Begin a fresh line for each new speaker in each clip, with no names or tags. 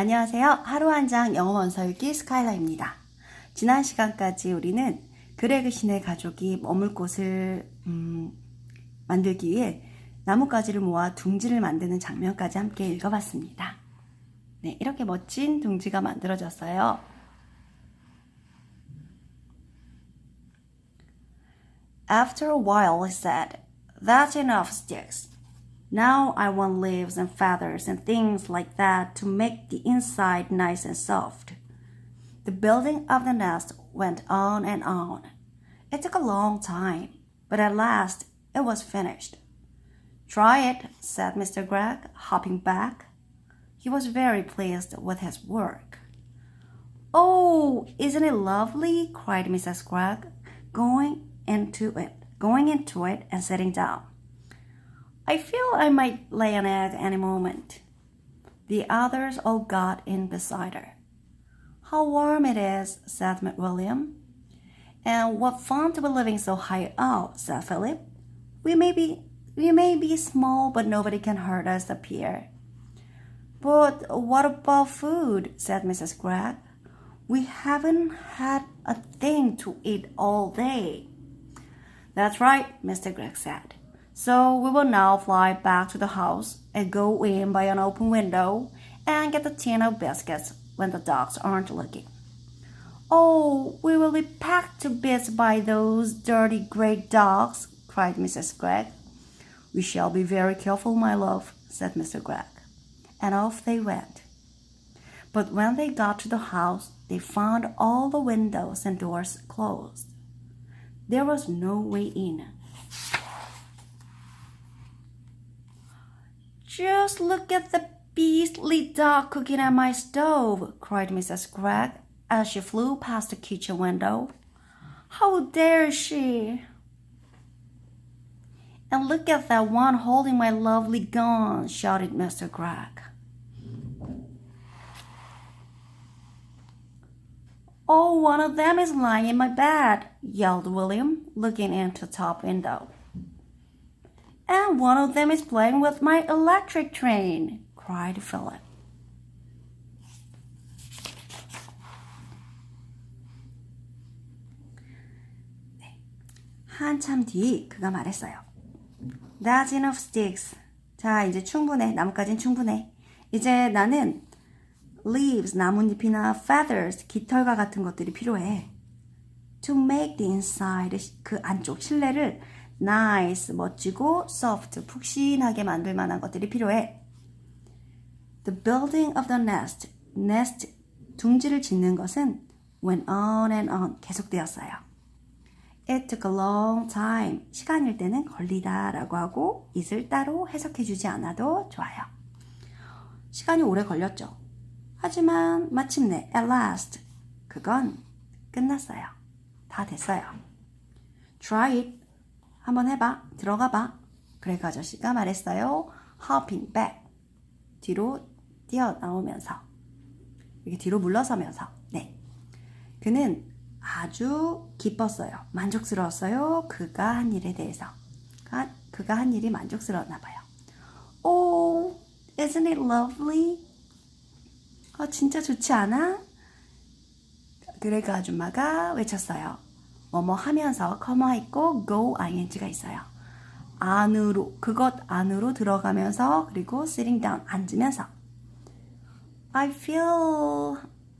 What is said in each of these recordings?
안녕하세요. 하루 한 장 영어 원서 읽기 스카이라입니다. 지난 시간까지 우리는 그레그 신의 가족이 머물 곳을 음, 만들기 위해 나뭇가지를 모아 둥지를 만드는 장면까지 함께 읽어봤습니다. 네, 이렇게 멋진 둥지가 만들어졌어요. After a while, he said, That's enough sticks. Now I want leaves and feathers and things like that to make the inside nice and soft. The building of the nest went on and on. It took a long time, but at last it was finished. Try it, said Mr. Gregg, hopping back. He was very pleased with his work. Oh, isn't it lovely? cried Mrs. Gregg, going into it, going into it and sitting down. I feel I might lay an egg any moment. The others all got in beside her. How warm it is, said William. And what fun to be living so high up, said Philip. We may be we may be small, but nobody can hurt us up here. But what about food? said Mrs. Gregg. We haven't had a thing to eat all day. That's right, Mr. Gregg said. So we will now fly back to the house and go in by an open window and get the tin of biscuits when the dogs aren't looking. Oh, we will be packed to bits by those dirty great dogs, cried Mrs. Gregg. We shall be very careful, my love, said Mr. Gregg. And off they went. But when they got to the house, they found all the windows and doors closed. There was no way in. Just look at the beastly dog cooking at my stove, cried Mrs. Gregg as she flew past the kitchen window. How dare she! And look at that one holding my lovely gun, shouted Mr. Gregg. Oh, one of them is lying in my bed, yelled William, looking into the top window. And one of them is playing with my electric train, cried Philip. 한참 뒤 그가 말했어요. That's enough sticks. 자, 이제 충분해. 나뭇가지는 충분해. 이제 나는 leaves, 나뭇잎이나 feathers, 깃털과 같은 것들이 필요해. To make the inside, 그 안쪽 실내를 nice, 멋지고 soft, 푹신하게 만들 만한 것들이 필요해. The building of the nest, nest, 둥지를 짓는 것은 went on and on, 계속되었어요. It took a long time. 시간일 때는 걸리다 라고 하고 it을 따로 해석해 주지 않아도 좋아요. 시간이 오래 걸렸죠. 하지만 마침내 at last 그건 끝났어요. 다 됐어요. Try it. 한번 해봐. 들어가 봐. 그레그 아저씨가 말했어요. hopping back. 뒤로 뛰어나오면서. 이렇게 뒤로 물러서면서. 네. 그는 아주 기뻤어요. 만족스러웠어요. 그가 한 일에 대해서. 그가 한 일이 만족스러웠나 봐요. Oh, isn't it lovely? 어, 진짜 좋지 않아? 그레그 아줌마가 외쳤어요. 뭐뭐 하면서 커마 있고 go ing가 있어요. 안으로 그것 안으로 들어가면서 그리고 sitting down 앉으면서. I feel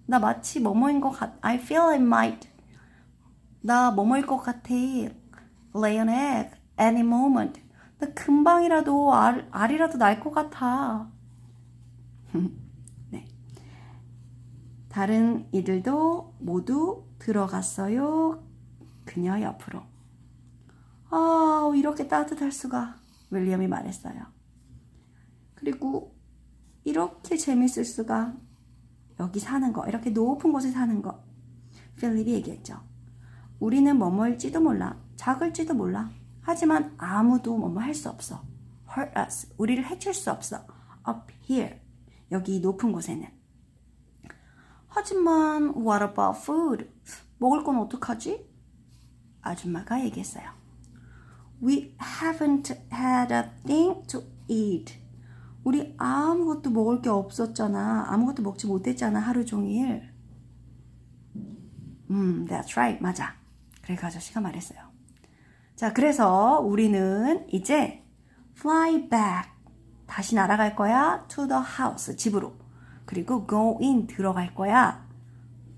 나 마치 뭐뭐인 것 같 I feel I might. 나 뭐뭐일 것 같아. Lay an egg any moment. 나 금방이라도 알, 알이라도 날 것 같아. 네. 다른 이들도 모두 들어갔어요 그녀 옆으로. 아, 이렇게 따뜻할 수가. 윌리엄이 말했어요. 그리고 이렇게 재밌을 수가. 여기 사는 거, 이렇게 높은 곳에 사는 거. 필립이 얘기했죠. 우리는 뭐뭐일지도 몰라. 작을지도 몰라. 하지만 아무도 뭐뭐 할 수 없어. hurt us. 우리를 해칠 수 없어. up here. 여기 높은 곳에는. 하지만 what about food? 먹을 건 어떡하지? 아줌마가 얘기했어요. We haven't had a thing to eat. 우리 아무것도 먹을 게 없었잖아. 아무것도 먹지 못했잖아. 하루 종일. 음, that's right. 맞아. 그래 그 아저씨가 말했어요. 자, 그래서 우리는 이제 fly back. 다시 날아갈 거야. to the house. 집으로. 그리고 go in. 들어갈 거야.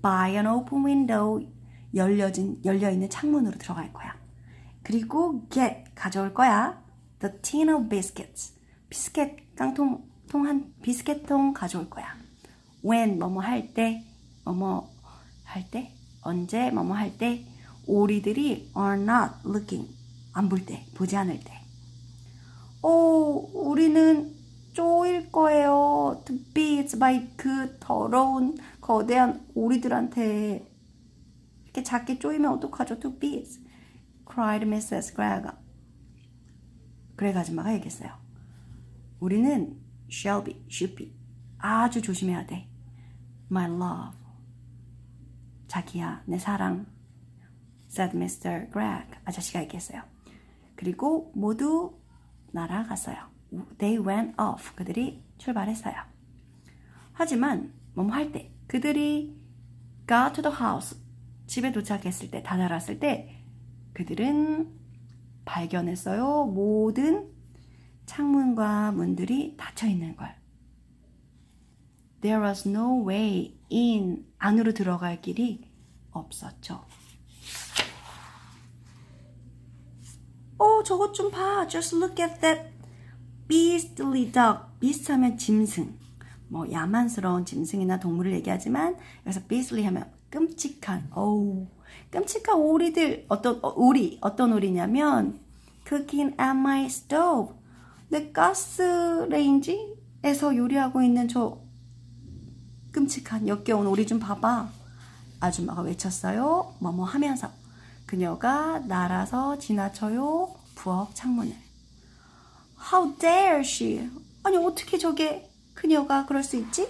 by an open window. 열려진, 열려있는 창문으로 들어갈 거야. 그리고 get. 가져올 거야. the tin of biscuits. 비스켓 깡통, 통 한, 비스켓통 가져올 거야. when, 뭐뭐 할 때, 뭐뭐 할 때, 언제, 뭐뭐 할 때, 오리들이 are not looking. 안 볼 때, 보지 않을 때. 오, 우리는 쪼일 거예요. To be by 그 더러운 거대한 오리들한테 이렇게 작게 쪼이면 어떡하죠? To be cried Mrs. Gregg. 그레그 아줌마가 얘기했어요. 우리는 shall be, should be 아주 조심해야 돼. My love. 자기야, 내 사랑. said Mr. Gregg. 아저씨가 얘기했어요. 그리고 모두 날아갔어요. They went off. 그들이 출발했어요. 하지만 뭐뭐 할 때, 그들이 got to the house. 집에 도착했을 때, 다 날았을 때, 그들은 발견했어요. 모든 창문과 문들이 닫혀 있는 걸. There was no way in. 안으로 들어갈 길이 없었죠. 어, 저것 좀 봐. Just look at that beastly dog. beast하면 짐승. 뭐 야만스러운 짐승이나 동물을 얘기하지만 여기서 beastly 하면 끔찍한. 어우, 끔찍한 오리들. 어떤 어, 오리 어떤 오리냐면 cooking at my stove. 내 가스 레인지에서 요리하고 있는 저 끔찍한 역겨운 오리 좀 봐봐. 아줌마가 외쳤어요. 뭐뭐 하면서 그녀가 날아서 지나쳐요. 부엌 창문을. How dare she? 아니 어떻게 저게 그녀가 그럴 수 있지?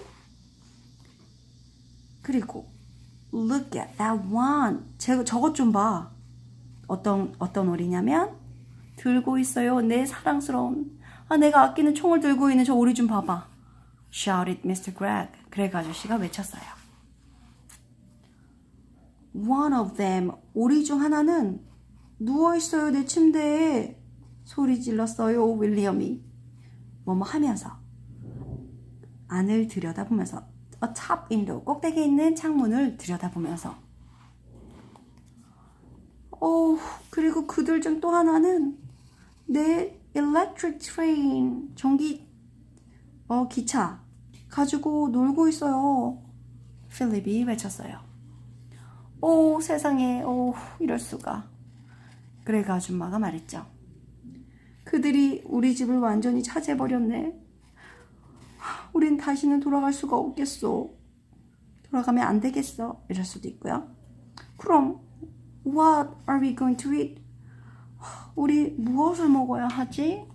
그리고 look at that one. 제 저것 좀 봐. 어떤 어떤 오리냐면 들고 있어요. 내 사랑스러운 아 내가 아끼는 총을 들고 있는 저 오리 좀 봐봐. shouted Mr. Gregg. 그레그 아저씨가 외쳤어요. One of them, 오리 중 하나는 누워있어요, 내 침대에. 소리 질렀어요, 윌리엄이. 뭐뭐 하면서. 안을 들여다보면서. Top window, 꼭대기에 있는 창문을 들여다보면서. 어, 그리고 그들 중 또 하나는 내 electric train, 전기, 어, 기차 가지고 놀고 있어요. 필립이 외쳤어요. 오, 세상에, 오, 이럴 수가. 그래가 아줌마가 말했죠. 그들이 우리 집을 완전히 차지해버렸네. 우린 다시는 돌아갈 수가 없겠어. 돌아가면 안 되겠어. 이럴 수도 있고요. 그럼, what are we going to eat? 우리 무엇을 먹어야 하지?